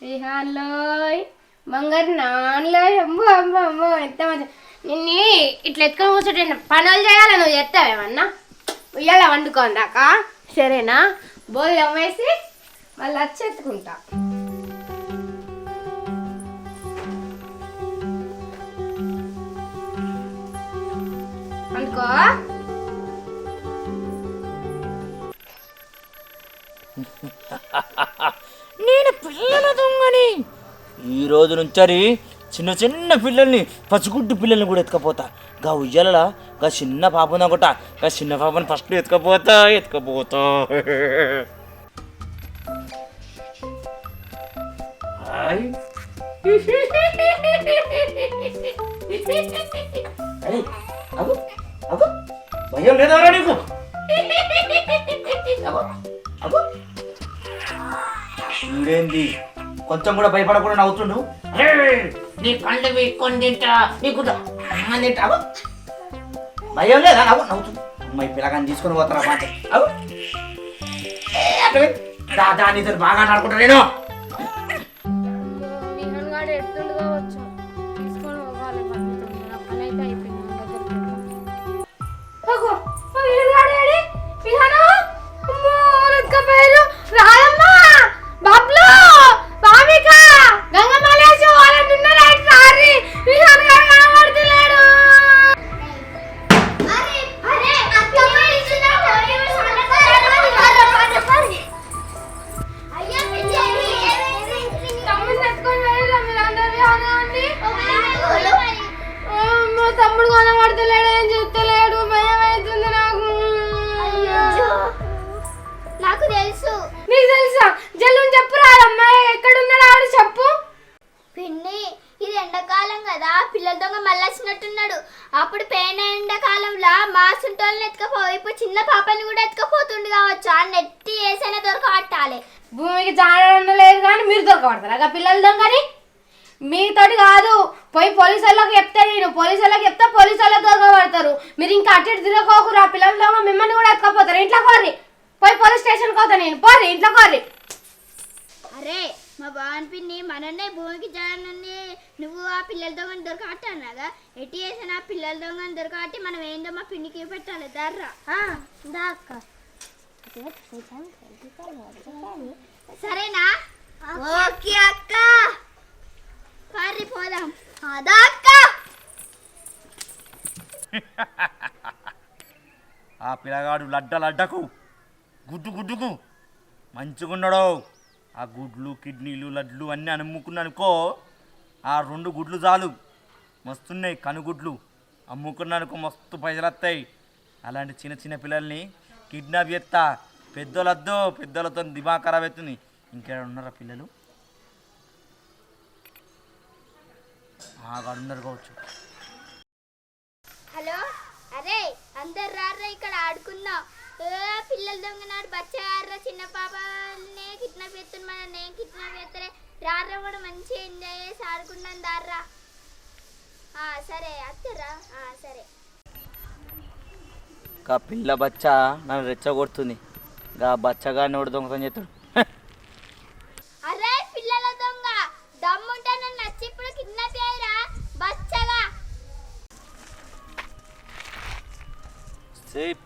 విహాన్లోయ్ బంగారు నాన్లోయ్ అమ్మో అమ్మో అమ్మో ఎంత మంచి. నిన్ను ఇట్లా ఎత్తుకొని కూర్చుంటే పనులు చేయాలి? నువ్వు చేస్తావేమన్నా ఉయ్యాల వండుకోందాక సరేనా? బోల్ అమ్మేసి మళ్ళీ వచ్చి ఎత్తుకుంటా. అనుకో నేను పిల్లల దొంగని ఈ రోజు నుంచి చిన్న చిన్న పిల్లల్ని పసిగుడ్డు పిల్లల్ని కూడా ఎత్తుకపోతా. గా ఉయ్యాల గా చిన్న పాప ఉందనుకుంట గా చిన్న పాపని ఫస్ట్ ఎత్తుకపోతా ఎత్తుకపోతా. భయం లేదారా నీకు? చూడేంది కొంచెం కూడా భయపడకుండా నవ్వుతుండు అరే, నీ వీక్కొని తింటా. నీకు. భయం లేదా? నవ్వు నవ్వుతుంది అమ్మాయి పిల్లగాని తీసుకొని పోతారా మాట? దాదా నీతో బాగా ఆడుకుంటా నేను మీరు ఇంకా అటు ఇటు తిరగకోకురు ఆ పిల్లల మిమ్మల్ని కూడా ఎత్తుకపోతారు. ఇంట్లో కోర్రి పోయి పోలీస్ స్టేషన్కి పోతా నేను. పోర్రి ఇంట్లో కోర్రి అరే మా బావన్ పిన్ని మననే భూమికి జాడనుంది నువ్వు ఆ పిల్లల దొంగని దొరకబట్టానగా ఎట్టి వేసిన ఆ పిల్లల దొంగని దొరకబట్టి మనం ఏందో మా పిన్నికి పెట్టాలి. దర్రా. దాక్క సరేనా? ఓకే అక్క. పారి పోదాం. అదా అక్క. ఆ పిల్లగాడు లడ్డ లడ్డకు. గుడ్డు గుడ్డుకు. మంచిగున్నాడు ఆ గుడ్లు కిడ్నీలు లడ్లు అన్నీ అమ్ముకున్నానుకో ఆ రెండు గుడ్లు చాలు. మస్తున్నాయి కనుగుడ్లు. అమ్ముకున్నానుకో మస్తు పైసలు వస్తాయి అలాంటి చిన్న చిన్న పిల్లల్ని కిడ్నాప్ చేస్తా పెద్దోళ్ళద్దో. పెద్దోళ్ళతో దిమా ఖరాబ్ అవుతుంది ఇంకేడ ఉన్నారా పిల్లలు? ఆగాడు కావచ్చు హలో అరే అందరు రారా ఇక్కడ ఆడుకుందాం ఏ పిల్లల దొంగ చిన్న పాపనే కిడ్నాప్ చేస్తున్నా మన నేను కిడ్నాప్ చేస్తారే రారా కూడా మంచిగా ఎంజాయ్ చేసి ఆడుకున్నాను దార్రా. ఆ, సరే అత్తరా ఆ, సరే. గా పిల్ల బచ్చ నన్ను రెచ్చగొడుతుంది. గా బచ్చగాడిని ఒకటి దొంగతనం చేస్తాడు?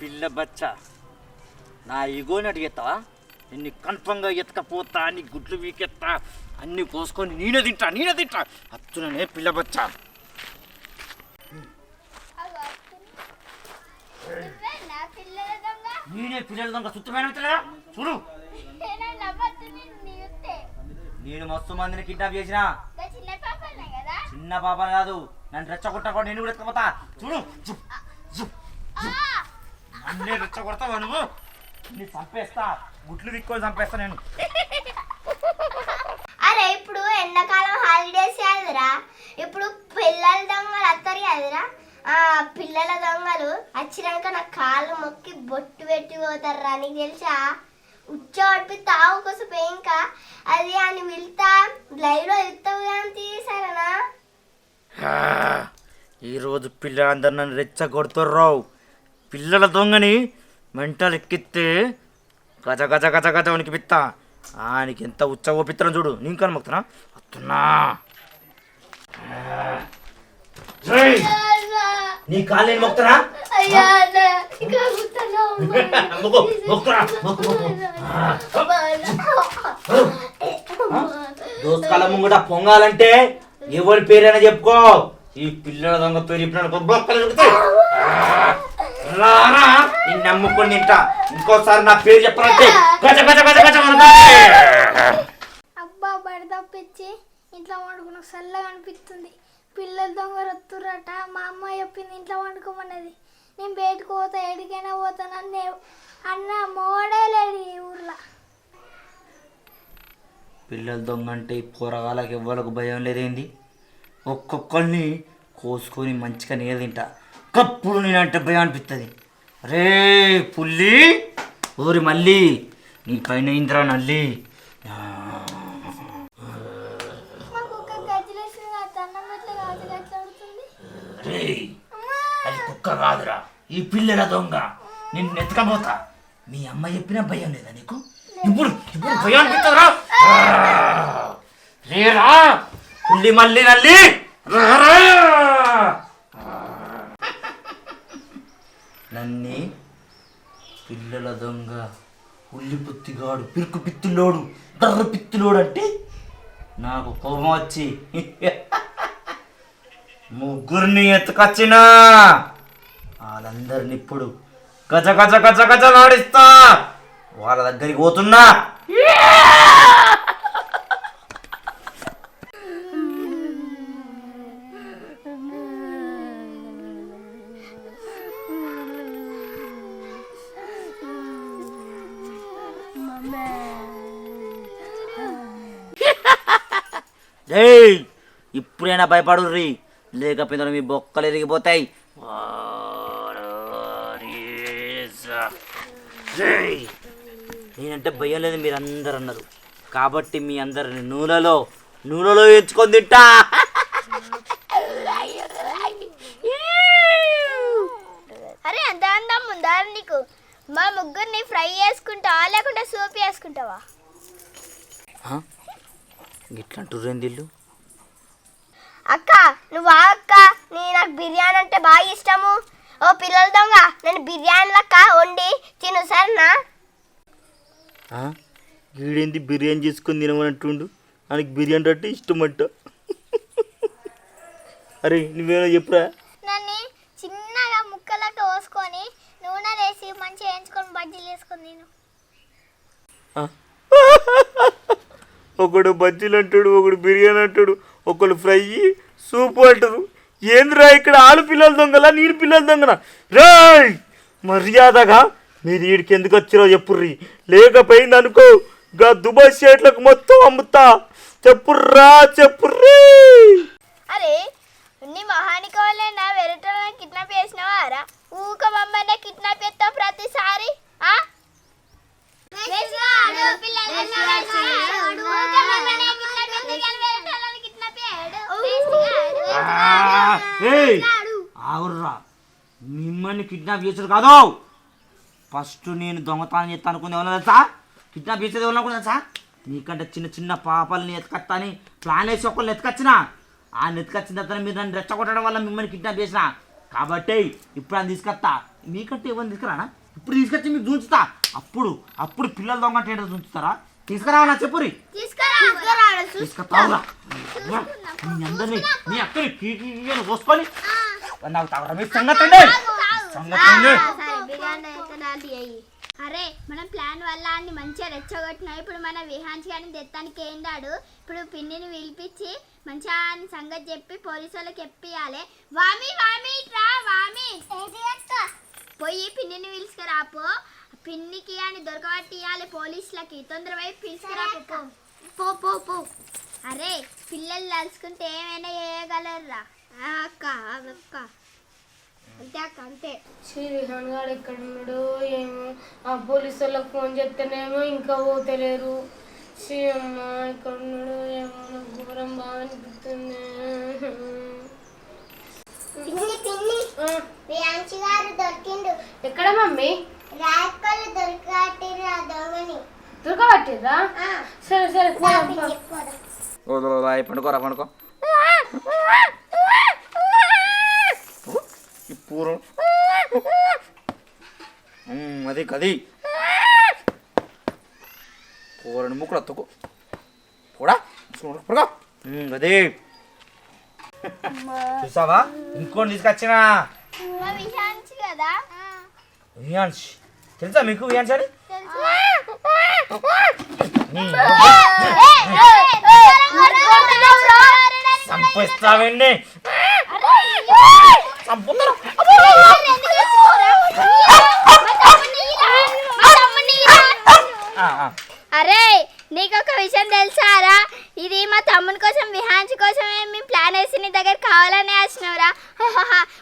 పిల్ల బచ్చ. నా ఇగోని అడిగేస్తావా నిన్ను కన్ఫర్మ్గా ఎత్తకపోతా నీ గుడ్లు వీకెత్తా అన్ని కోసుకొని నేనే తింటా నేనే తింటా. అత్తుననే పిల్ల బచ్చ. నేనే పిల్లల దొంగ సుత్తమైన చూడు. నేను మస్తు మందిని కిడ్నాప్ చేసిన. చిన్న పాపనే కాదు. నన్ను రెచ్చగొట్టకుండా నేను కూడా ఎత్తకపోతా. చూడు. నన్నే రెచ్చగొడతావా నువ్వు నీ చంపేస్తా. గుడ్లు విక్కొని చంపేస్తా నేను. అరే ఇప్పుడు ఎండాకాలం హాలిడేస్ కదరా. ఇప్పుడు పిల్లల దొంగలు వస్తారు కదరా. ఆ పిల్లల దొంగలు వచ్చినాక నా కాళ్ళు మొక్కి బొట్టు పెట్టి పోతారా నీకు తెలుసా? ఉచ్చ పడిపి తావు కోసం ఇంకా. అది అని వెళ్తా లైవ్లో వెళ్తావు కానీ తీసారనా ఈరోజు పిల్లలందరూ నన్ను రెచ్చగొడుతుర్రావు. పిల్లల దొంగని మెంటల్ ఎక్కిస్తే గజ గజ గజ గజ వణికిపిత్తా నీకు ఎంత ఉచ్చ ఓపిత్తరం చూడు. నేను కను మొక్కుతున్నా? వస్తున్నా! నీ కాళ్ళు నేను దోసకాల ముంగట పొంగాలంటే ఎవరి పేరైనా చెప్పుకో. ఈ పిల్లల దొంగ పేరు ఇప్పుడు బొక్కలు. రారా నిన్ను నమ్ముకొని తింటా. ఇంకోసారి నా పేరు చెప్పాలంటే గజ గజ గజ గజ. అబ్బా బడి తప్పించి ఇంట్లో వండుకున్న చల్లగా అనిపిస్తుంది. పిల్లలు దొంగ రొత్తురట మా అమ్మ చెప్పింది ఇంట్లో వండుకోమన్నది. నేను బయటకు పోతా ఎడికైనా పోతానని నే- అన్న మోడే లేడు ఈ ఊర్లో. పిల్లల దొంగ అంటే ఈ పోరగాళ్ళకి ఎవ్వరికి భయం లేదేంది? ఒక్కొక్కరిని కోసుకొని మంచిగా నేను తింటా. కప్పుడు నేనంటే భయం అనిపిస్తుంది రే పుల్లి ఊరి మళ్ళీ నీ పైన ఇంద్రా నల్లి. రే అది కుక్క కాదురా ఈ పిల్లల దొంగ. నిన్ను ఎత్తుకపోతా మీ అమ్మ చెప్పినా భయం లేదా నీకు? ఇప్పుడు ఇప్పుడు భయం అనిపిస్తుందిరా రేరా పుల్లి మళ్ళీ నల్లి. రారా నన్ని పిల్లల దొంగ ఉల్లి పుత్తిగాడు పిరుకు పిత్తులోడు డర్ర పిత్తులోడు అంటే నాకు కోపం వచ్చి ముగ్గురిని ఎత్తుకొచ్చినా. వాళ్ళందరిని ఇప్పుడు గజ గజ గజ గజ నాడిస్తా వాళ్ళ దగ్గరికి పోతున్నా. ఏయ్ ఇప్పుడైనా భయపడు రీ లేకపోతే మీ బొక్కలు ఎరిగిపోతాయి! నేనంటే భయం లేదు మీరు అందరు అన్నారు కాబట్టి మీ అందరిని నూనెలో నూనెలో ఎంచుకొని తింటా అరే అంత అందం ఉందా నీకు మా ముగ్గురిని ఫ్రై చేసుకుంటావా లేకుంటే సూప్ చేసుకుంటావా ఇల్లు అక్క నువ్వు అక్క? నీ నాకు బిర్యానీ అంటే బాగా ఇష్టము. ఓ పిల్లల దొంగ నేను బిర్యానీ లెక్క వండి తిను సరేనా? వీడేంది బిర్యానీ చేసుకొని తినమన్నట్టుండు ఆయనకి బిర్యానీ అంటే ఇష్టం అంట అరే నువ్వేమో చెప్పురా? నన్ను చిన్నగా ముక్కలకి కోసుకొని నూనె వేసి మంచిగా వేయించుకొని బజ్జీలు వేసుకొని నేను ఒకడు బజ్జీలు అంటాడు ఒకడు బిర్యానీ అంటాడు ఒకడు ఫ్రై సూప్ అంటారు. ఏందిరా ఇక్కడ ఆలు పిల్లల దొంగలా నీరు పిల్లల దొంగలా? రేయ్! మర్యాదగా మీరు వీడికి ఎందుకు వచ్చిరో చెప్పుర్రి. లేకపోయింది అనుకో గా దుబాయ్ స్టేట్లకు మొత్తం అమ్ముతా. చెప్పుర్రా చెప్పుర్రీ! అరే నీ మొహానికి వాళ్ళైనా వెరటోళ్ళని కిడ్నాప్ చేసినావా రా? ఊక మమ్మల్ని కిడ్నాప్ చేస్తావు ప్రతిసారి ఆ? వేసిగాడు. ఆగుర్రా. మిమ్మల్ని కిడ్నాప్ చేసారు కాదు. ఫస్ట్ నేను దొంగతనం చేస్తా అనుకుంది ఎవరన్నా తెలుసా? కిడ్నాప్ చేసేది ఎవరన్నా కూడా తెలుసా? నీకంటే చిన్న చిన్న పాపల్ని ఎత్తుకత్తా అని ప్లాన్ వేసి ఒకళ్ళని ఎత్తుకొచ్చిన. ఆ ఎత్తుకొచ్చిన తర్వాత మీరు నన్ను రెచ్చగొట్టడం వల్ల మిమ్మల్ని కిడ్నాప్ చేసిన. కాబట్టి ఇప్పుడు అని తీసుకొస్తా. మీకంటే ఎవరిని తీసుకురానా? ఇప్పుడు తీసుకొచ్చి మీకు చూంచుతా అప్పుడు అప్పుడు పిల్లల దొంగ అంటే ఏంటో చూంచుతారా తీసుకురావనా చెప్పురి? మీ అందరినీ మీ అక్కని కోసుకొని నాకు తాగరా మీ. అరే మనం ప్లాన్ వల్ల అన్ని మంచిగా రెచ్చగొట్టినాం. ఇప్పుడు మన విహాన్స్ గారిని తెత్తానికి ఏందాడు ఇప్పుడు పిన్నిని పిలిపించి మంచిగా సంగతి చెప్పి పోలీసు వాళ్ళకి చెప్పియాలి. వామి వామి ఇట్రా వామి. పోయి పిన్నిని పిలుచుకురాపో పిన్నికి అని దొరకబట్టి ఇవ్వాలి పోలీసులకి తొందర వైపు పిలుచుకురాపో పో. పో పో పో. అరే పిల్లలు తలుచుకుంటే ఏమైనా చేయగలరురా ఆ అక్క అక్క. అంతే అక్క అంతే. శ్రీ గారు ఎక్కడ ఉన్నాడో ఏమో. ఆ పోలీసు వాళ్ళకి ఫోన్ చేస్తేనేమో ఇంకా పోతలేరు. శ్రీ అమ్మ ఎక్కడ ఉన్నాడో ఏమో నాకు ఘోరం బాగా అనిపిస్తుంది. పిన్ని పిన్ని. ఆ, వియాంచి గారు దొరికిండు. ఎక్కడ మమ్మీ? రాయకలు పండుకో. అది కది. పూరని ముక్కులు అత్తుకు కూడా అదే. చూసావా? ఇంకోటి తీసుకొచ్చినా. కదా? తెలుసా మీకు వియాన్స్ సంపిస్తావండి అరే నీకు ఒక విషయం తెలుసారా ఇది మా తమ్ముని కోసం విహాన్స్ కోసమే మేము ప్లాన్ వేసి నీ దగ్గర కావాలని వచ్చినవురా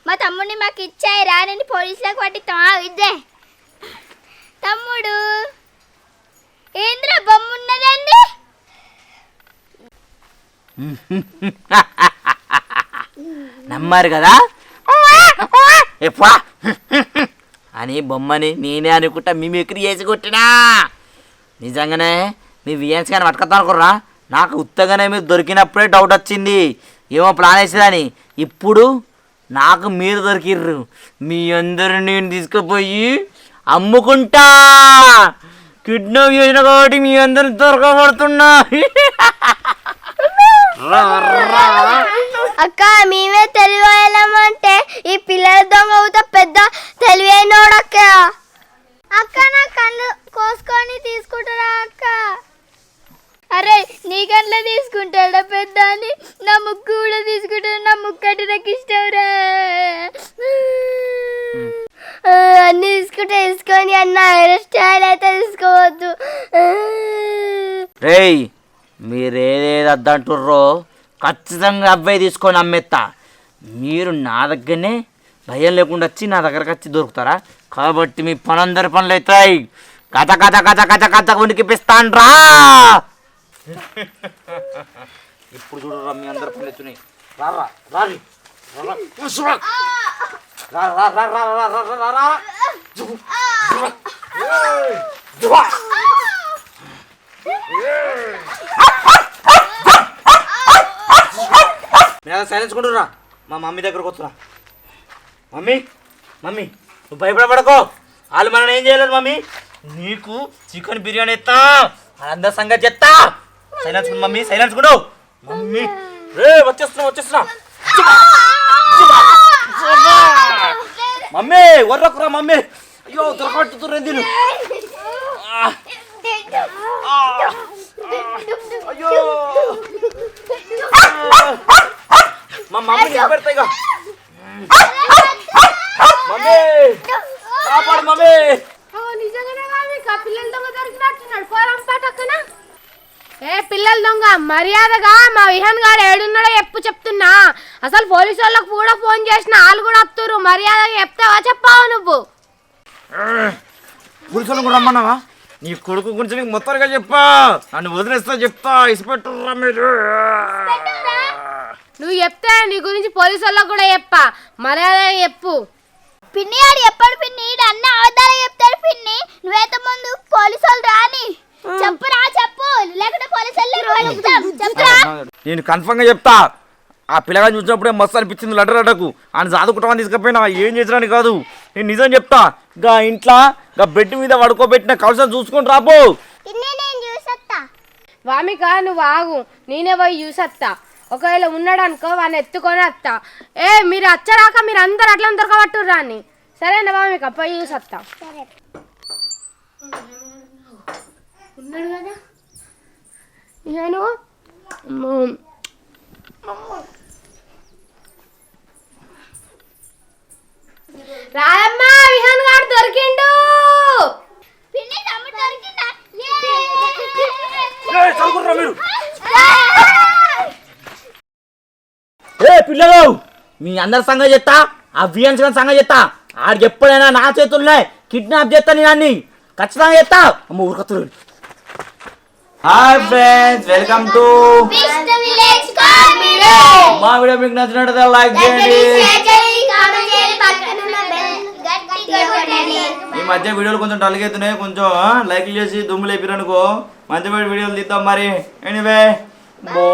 మా తమ్ముడిని మాకు ఇచ్చాయిరా నేను పోలీసులకు పట్టిస్తామా ఇద్దే. తమ్ముడు. ఏంద్రా బొమ్మ ఉన్నదండి నమ్మారు కదా? ఎప్పుడా అని బొమ్మని నేనే అనుకుంటా మిమిక్రీ చేసి కొట్టినా. నిజంగానే మీ వియన్స్ కానీ పట్టుకొద్దాం అనుకుర్రా నాకు ఉత్తగానే మీరు దొరికినప్పుడే డౌట్ వచ్చింది. ఏమో ప్లాన్ వేసేదని. ఇప్పుడు నాకు మీరు దొరికిర్రు. మీ అందరు నేను తీసుకుపోయి అమ్ముకుంటా. కిడ్నాప్ చేసిన కాబట్టి మీ అందరు దొరకబడుతున్నా అక్క మేమే తెలివేయాలంటే ఈ పిల్లల దొంగ అవుతా పెద్ద తెలివైనోడక్క. అక్క నా కళ్ళు కోసుకొని తీసుకుంటారా అక్క. అరే నీ కళ్ళ తీసుకుంటాడా పెద్ద అని నా ముక్కు కూడా తీసుకుంటాడు నా ముక్కు అంటే నాకు ఇష్టంరా ఆ, అన్ని తీసుకుంటే తీసుకొని అన్న హెయిర్ స్టైల్ అయితే తీసుకోవద్దు రేయ్ మీరేదేది అద్దంటుర్రో ఖచ్చితంగా అబ్బాయి తీసుకొని అమ్మేస్తా మీరు నా దగ్గరనే భయం లేకుండా వచ్చి నా దగ్గరకు వచ్చి దొరుకుతారా కాబట్టి మీ పనందరి పనులు అవుతాయి కథ కథ కథ కథ కథ ఉనికిపిస్తాను రా ఇప్పుడు చూడరా మీ అందరి పనులు ఎత్తున్నాయి రారా రారి రారా. ఉస్సురా. రా రా రా రా నేను సైలెన్స్ కొంటురా మా మమ్మీ దగ్గరకు వస్తున్నా. మమ్మీ మమ్మీ నువ్వు భయపడపడకో వాళ్ళు మనం ఏం చేయలేదు మమ్మీ. నీకు చికెన్ బిర్యానీ ఎత్తా అందరి సంగతి చెప్తా. సైలెన్స్ కొండు మమ్మీ సైలెన్స్ కొండు మమ్మీ రే వచ్చేస్తున్నా వచ్చేస్తున్నా. మమ్మీ వర్రకురా మమ్మీ. అయ్యో దొరకబట్టుతున్నా దీన్ని అయ్యో. మా మమ్మీ కాపాడు పిల్లల దొంగ దొరికినట్టున్నాడు. పోరాం పటక్కన ఏ పిల్లల దొంగ మర్యాదగా మా విహాన్ గారు ఏడున్నాడో ఎప్పు చెప్తున్నా. అసలు పోలీసు వాళ్ళకు కూడా ఫోన్ చేసిన వాళ్ళు కూడా వస్తురు మర్యాదగా చెప్తావా చెప్పావా నువ్వు? కూడా రమ్మన్నావా? నీ కొడుకు గురించి నీకు మొత్తంగా చెప్పా. నన్ను వదిలేస్తా చెప్తా ఇసిపెట్టుర్రా మీరు. నువ్వు చెప్తే నీ గురించి పోలీసు వాళ్ళకు కూడా చెప్పా. మర్యాదగా చెప్పు. పిన్ని ఆడు ఎప్పుడు పిన్ని. ఈడు అన్న అవతారం చెప్తాడు పిన్ని. నువ్వైతే ముందు పోలీసు వాళ్ళు రాని. చెప్పురా చెప్పు. లేకుంటే పోలీసు వాళ్ళు చెప్పురా. నేను కన్ఫర్మ్గా చెప్తా. ఆ పిల్లగాని చూసినప్పుడే మస్తు అనిపించింది లడ్డ లడ్డకు ఆయన చదువుకుంటామని తీసుకుపోయినా. ఏం చేసినాని కాదు. నేను నిజం చెప్తా. గా ఇంట్లో గా బెడ్ మీద పడుకోబెట్టిన కవసం చూసుకొని రాబో పిన్ని నేను చూసొస్తా వామిక నువ్వు ఆగు. నేనే పోయి చూసత్తా. ఒకవేళ ఉన్నాడు అనుకో వాడిని ఎత్తుకొని వస్తా ఏ మీరు వచ్చరాక మీరు అందరు అట్లా దొరకబట్టుర్రా అని. సరేనా వామిక పోయి చూసత్తా. ఉన్నాడు కదా? నేను రాయమ్మ విహాన్ గారు దొరికిండు. ఏ! పిల్లలు మీ అందరి సంగతి చెప్తా? ఆ వియన్స్ గారి సంగతి చెప్తా? ఆడికి ఎప్పుడైనా నా చేతుల్లో కిడ్నాప్ చేస్తా నేను అన్ని? ఖచ్చితంగా చెప్తా. అమ్మ ఊరుకత్తురు. హాయ్ ఫ్రెండ్స్ వెల్కమ్ టు మా వీడియో మీకు నచ్చినట్టు లైక్ చేయండి. ఈ మధ్య వీడియోలు కొంచెం డల్గా అవుతున్నాయి కొంచెం లైక్ చేసి దుమ్ము లేపిరనుకో మంచి వీడియోలు తీద్దాం మరి. ఎనీవే బో